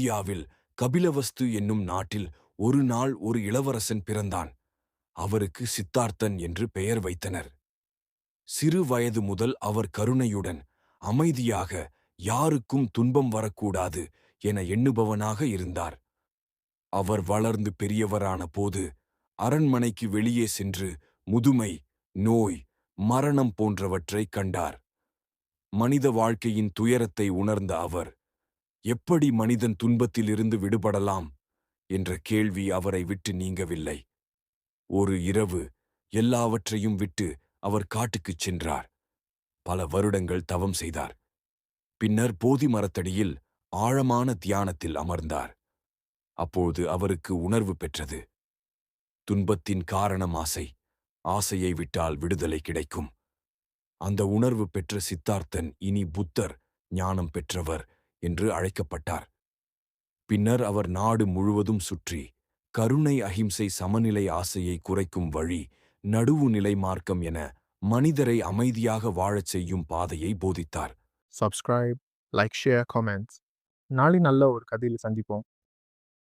இந்தியாவில் கபிலவஸ்து என்னும் நாட்டில் ஒரு நாள் ஒரு இளவரசன் பிறந்தான். அவருக்கு சித்தார்த்தன் என்று பெயர் வைத்தனர். சிறு வயது முதல் அவர் கருணையுடன் அமைதியாக யாருக்கும் துன்பம் வரக்கூடாது என எண்ணுபவனாக இருந்தார். அவர் வளர்ந்து பெரியவரான போது அரண்மனைக்கு வெளியே சென்று முதுமை நோய் மரணம் போன்றவற்றை கண்டார். மனித வாழ்க்கையின் துயரத்தை உணர்ந்த அவர் எப்படி மனிதன் துன்பத்திலிருந்து விடுபடலாம்? என்ற கேள்வி அவரை விட்டு நீங்கவில்லை. ஒரு இரவு எல்லாவற்றையும் விட்டு அவர் காட்டுக்குச் சென்றார். பல வருடங்கள் தவம் செய்தார். பின்னர் போதி மரத்தடியில் ஆழமான தியானத்தில் அமர்ந்தார். அப்போது அவருக்கு உணர்வு பெற்றது. துன்பத்தின் காரணம் ஆசை. ஆசையை விட்டால் விடுதலை கிடைக்கும். அந்த உணர்வு பெற்ற சித்தார்த்தன் இனி புத்தர் ஞானம் பெற்றவர் என்று அழைக்கப்பட்டார். பின்னர் அவர் நாடு முழுவதும் சுற்றி கருணை அஹிம்சை சமநிலை ஆசையை குறைக்கும் வழி நடுவு நிலை மார்க்கம் என மனிதரை அமைதியாக வாழச் செய்யும் பாதையை போதித்தார். சப்ஸ்கிரைப் லைக் ஷேர் காமெண்ட்ஸ் நாளை நல்ல ஒரு கதையில் சந்திப்போம்.